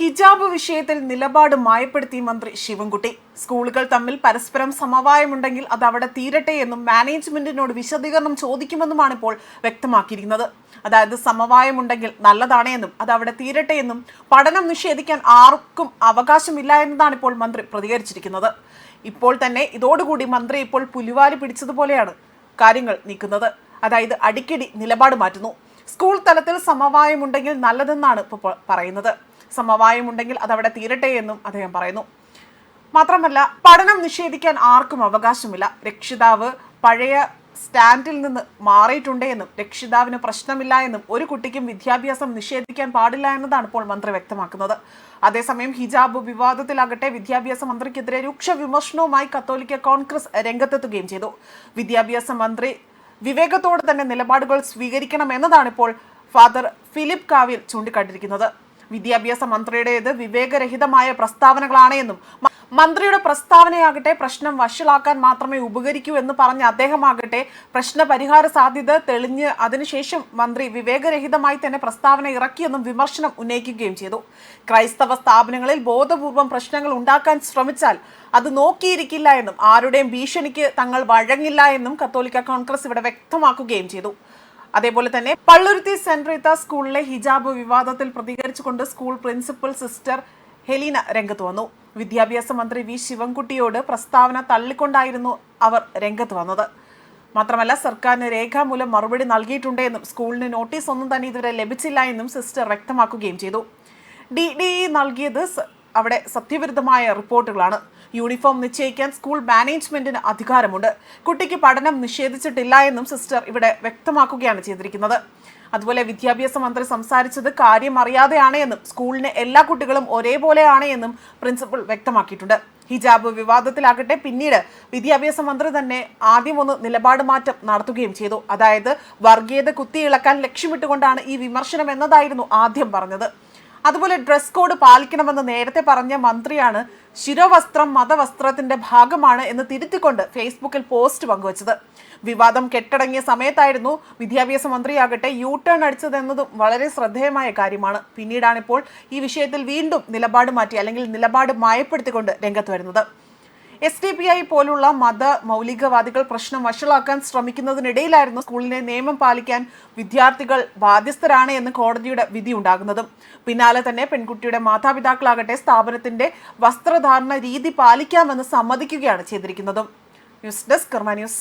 ഹിജാബ് വിഷയത്തിൽ നിലപാട് മായപ്പെടുത്തി മന്ത്രി ശിവൻകുട്ടി. സ്കൂളുകൾ തമ്മിൽ പരസ്പരം സമവായമുണ്ടെങ്കിൽ അത് അവിടെ തീരട്ടെ എന്നും മാനേജ്മെന്റിനോട് വിശദീകരണം ചോദിക്കുമെന്നുമാണ് ഇപ്പോൾ വ്യക്തമാക്കിയിരിക്കുന്നത്. അതായത് സമവായമുണ്ടെങ്കിൽ നല്ലതാണ് എന്നും അത് അവിടെ തീരട്ടെ എന്നും പഠനം നിഷേധിക്കാൻ ആർക്കും അവകാശമില്ല എന്നതാണ് ഇപ്പോൾ മന്ത്രി പ്രതികരിച്ചിരിക്കുന്നത്. ഇപ്പോൾ തന്നെ ഇതോടുകൂടി മന്ത്രി ഇപ്പോൾ പുലിവാലി പിടിച്ചതുപോലെയാണ് കാര്യങ്ങൾ നീക്കുന്നത്. അതായത് അടിക്കടി നിലപാട് മാറ്റുന്നു. സ്കൂൾ തലത്തിൽ സമവായമുണ്ടെങ്കിൽ നല്ലതെന്നാണ് ഇപ്പോൾ പറയുന്നത്. സമവായമുണ്ടെങ്കിൽ അതവിടെ തീരട്ടെ എന്നും അദ്ദേഹം പറയുന്നു. മാത്രമല്ല പഠനം നിഷേധിക്കാൻ ആർക്കും അവകാശമില്ല. രക്ഷിതാവ് പഴയ സ്റ്റാൻഡിൽ നിന്ന് മാറിയിട്ടുണ്ട് എന്നും രക്ഷിതാവിന് പ്രശ്നമില്ല എന്നും ഒരു കുട്ടിക്കും വിദ്യാഭ്യാസം നിഷേധിക്കാൻ പാടില്ല എന്നതാണ് ഇപ്പോൾ മന്ത്രി വ്യക്തമാക്കുന്നത്. അതേസമയം ഹിജാബ് വിവാദത്തിലാകട്ടെ വിദ്യാഭ്യാസ മന്ത്രിക്കെതിരെ രൂക്ഷ വിമർശനവുമായി കത്തോലിക്ക കോൺഗ്രസ് രംഗത്തെത്തുകയും ചെയ്തു. വിദ്യാഭ്യാസ മന്ത്രി വിവേകത്തോടെ തന്നെ നിലപാടുകൾ സ്വീകരിക്കണം എന്നതാണ് ഇപ്പോൾ ഫാദർ ഫിലിപ്പ് കാവിൽ ചൂണ്ടിക്കാട്ടിയിരിക്കുന്നത്. വിദ്യാഭ്യാസ മന്ത്രിയുടേത് വിവേകരഹിതമായ പ്രസ്താവനകളാണ് എന്നും മന്ത്രിയുടെ പ്രസ്താവനയാകട്ടെ പ്രശ്നം വഷളാക്കാൻ മാത്രമേ ഉപകരിക്കൂ എന്ന് പറഞ്ഞ അദ്ദേഹമാകട്ടെ പ്രശ്ന പരിഹാര സാധ്യത തെളിഞ്ഞ് അതിനുശേഷം മന്ത്രി വിവേകരഹിതമായി തന്നെ പ്രസ്താവന ഇറക്കിയെന്നും വിമർശനം ഉന്നയിക്കുകയും ചെയ്തു. ക്രൈസ്തവ സ്ഥാപനങ്ങളിൽ ബോധപൂർവം പ്രശ്നങ്ങൾ ഉണ്ടാക്കാൻ ശ്രമിച്ചാൽ അത് നോക്കിയിരിക്കില്ല എന്നും ആരുടെയും ഭീഷണിക്ക് തങ്ങൾ വഴങ്ങില്ല എന്നും കത്തോലിക്ക കോൺഗ്രസ് ഇവിടെ വ്യക്തമാക്കുകയും ചെയ്തു. അതേപോലെ തന്നെ പള്ളുരുത്തി സെന്റ് റീത്ത സ്കൂളിലെ ഹിജാബ് വിവാദത്തിൽ പ്രതികരിച്ചുകൊണ്ട് സ്കൂൾ പ്രിൻസിപ്പൽ സിസ്റ്റർ ഹെലീന രംഗത്ത് വന്നു. വിദ്യാഭ്യാസ മന്ത്രി വി ശിവൻകുട്ടിയോട് പ്രസ്താവന തള്ളിക്കൊണ്ടായിരുന്നു അവർ രംഗത്ത് വന്നത്. മാത്രമല്ല സർക്കാരിന് രേഖാമൂലം മറുപടി നൽകിയിട്ടുണ്ട് എന്നും സ്കൂളിന് നോട്ടീസ് ഒന്നും തന്നെ ഇതുവരെ ലഭിച്ചില്ല എന്നും സിസ്റ്റർ വ്യക്തമാക്കുകയും ചെയ്തു. ഡി ഡി ഇ നൽകിയത് അവിടെ സത്യവിരുദ്ധമായ റിപ്പോർട്ടുകളാണ്. യൂണിഫോം നിശ്ചയിക്കാൻ സ്കൂൾ മാനേജ്മെന്റിന് അധികാരമുണ്ട്. കുട്ടിക്ക് പഠനം നിഷേധിച്ചിട്ടില്ല എന്നും സിസ്റ്റർ ഇവിടെ വ്യക്തമാക്കുകയാണ് ചെയ്തിരിക്കുന്നത്. അതുപോലെ വിദ്യാഭ്യാസ മന്ത്രി സംസാരിച്ചത് കാര്യം അറിയാതെയാണ് എന്നും സ്കൂളിന് എല്ലാ കുട്ടികളും ഒരേപോലെയാണ് എന്നും പ്രിൻസിപ്പൽ വ്യക്തമാക്കിയിട്ടുണ്ട്. ഹിജാബ് വിവാദത്തിലാകട്ടെ പിന്നീട് വിദ്യാഭ്യാസ മന്ത്രി തന്നെ ആദ്യം ഒന്ന് നിലപാട് മാറ്റം നടത്തുകയും ചെയ്തു. അതായത് വർഗീയത കുത്തിയിളക്കാൻ ലക്ഷ്യമിട്ടുകൊണ്ടാണ് ഈ വിമർശനം എന്നതായിരുന്നു ആദ്യം പറഞ്ഞത്. അതുപോലെ ഡ്രസ് കോഡ് പാലിക്കണമെന്ന് നേരത്തെ പറഞ്ഞ മന്ത്രിയാണ് ശിരോവസ്ത്രം മതവസ്ത്രത്തിന്റെ ഭാഗമാണ് എന്ന് തിരുത്തിക്കൊണ്ട് ഫേസ്ബുക്കിൽ പോസ്റ്റ് പങ്കുവച്ചത്. വിവാദം കെട്ടടങ്ങിയ സമയത്തായിരുന്നു വിദ്യാഭ്യാസ മന്ത്രിയാകട്ടെ യു ടേൺ അടിച്ചതെന്നതും വളരെ ശ്രദ്ധേയമായ കാര്യമാണ്. പിന്നീടാണിപ്പോൾ ഈ വിഷയത്തിൽ വീണ്ടും നിലപാട് മാറ്റി അല്ലെങ്കിൽ നിലപാട് മായപ്പെടുത്തിക്കൊണ്ട് രംഗത്ത് വരുന്നത്. എസ് ഡി പി ഐ പോലുള്ള മത മൗലികവാദികൾ പ്രശ്നം വഷളാക്കാൻ ശ്രമിക്കുന്നതിനിടയിലായിരുന്നു സ്കൂളിനെ നിയമം പാലിക്കാൻ വിദ്യാർത്ഥികൾ ബാധ്യസ്ഥരാണ് എന്ന് കോടതിയുടെ വിധി ഉണ്ടാകുന്നതും. പിന്നാലെ തന്നെ പെൺകുട്ടിയുടെ മാതാപിതാക്കളാകട്ടെ സ്ഥാപനത്തിന്റെ വസ്ത്രധാരണ രീതി പാലിക്കാമെന്ന് സമ്മതിക്കുകയാണ് ചെയ്തിരിക്കുന്നതും. News desk Karma news.